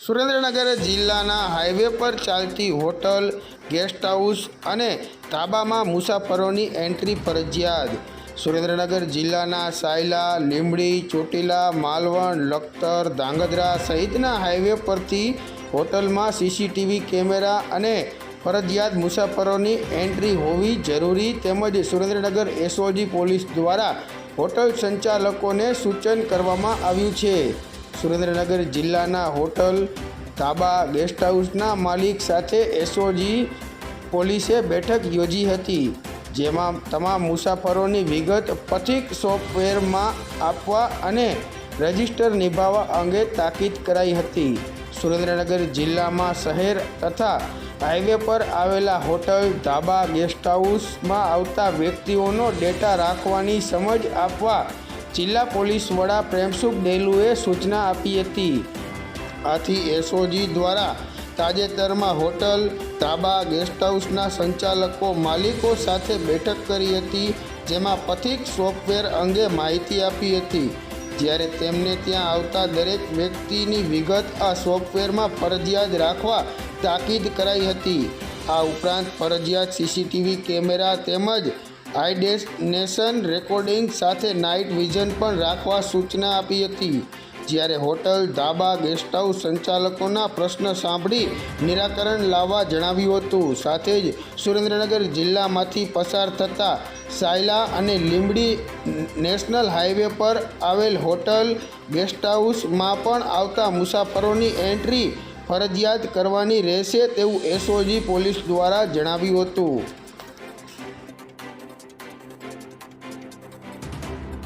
સુરેન્દ્રનગર જિલ્લાના હાઈવે પર ચાલતી હોટલ, ગેસ્ટ હાઉસ અને ધાબામાં મુસાફરોની એન્ટ્રી ફરજિયાત. સુરેન્દ્રનગર જિલ્લાના સાયલા, લીંબડી, ચોટીલા, માલવણ, લખતર, ધાંગધ્રા સહિતના હાઈવે પરથી હોટલમાં સીસીટીવી કેમેરા અને ફરજિયાત મુસાફરોની એન્ટ્રી હોવી જરૂરી તેમજ સુરેન્દ્રનગર એસઓજી પોલીસ દ્વારા હોટલ સંચાલકોને સૂચન કરવામાં આવ્યું છે. સુરેન્દ્રનગર જિલ્લાના હોટલ, ધાબા, ગેસ્ટ હાઉસના માલિક સાથે એસઓજી પોલીસે બેઠક યોજી હતી, જેમાં તમામ મુસાફરોની વિગત પથિક સોફ્ટવેરમાં આપવા અને રજિસ્ટર નિભાવવા અંગે તાકીદ કરાઈ હતી. સુરેન્દ્રનગર જિલ્લામાં શહેર તથા હાઈવે પર આવેલા હોટલ, ધાબા, ગેસ્ટ હાઉસમાં આવતા વ્યક્તિઓનો ડેટા રાખવાની સમજ આપવા જિલ્લા પોલીસ વડા પ્રેમસુખ ડેલુએ સૂચના આપી હતી. આથી એસઓજી દ્વારા તાજેતરમાં હોટલ, ધાબા, ગેસ્ટ હાઉસના સંચાલકો, માલિકો સાથે બેઠક કરી હતી, જેમાં પથિક સોફ્ટવેર અંગે માહિતી આપી હતી. જ્યારે તેમને ત્યાં આવતા દરેક વ્યક્તિની વિગત આ સોફ્ટવેરમાં ફરજિયાત રાખવા તાકીદ કરાઈ હતી. આ ઉપરાંત ફરજિયાત સીસીટીવી કેમેરા તેમજ આઈડેસ્ટિનેશન રેકોર્ડિંગ સાથે નાઇટ વિઝન પણ રાખવા સૂચના આપી હતી. જ્યારે હોટલ, ધાબા, ગેસ્ટ હાઉસ સંચાલકોના પ્રશ્ન સાંભળી નિરાકરણ લાવવા જણાવ્યું હતું. સાથે જ સુરેન્દ્રનગર જિલ્લામાંથી પસાર થતા સાયલા અને લીંબડી નેશનલ હાઈવે પર આવેલ હોટલ, ગેસ્ટ હાઉસમાં પણ આવતા મુસાફરોની એન્ટ્રી ફરજિયાત કરવાની રહેશે તેવું એસઓજી પોલીસ દ્વારા જણાવ્યું હતું.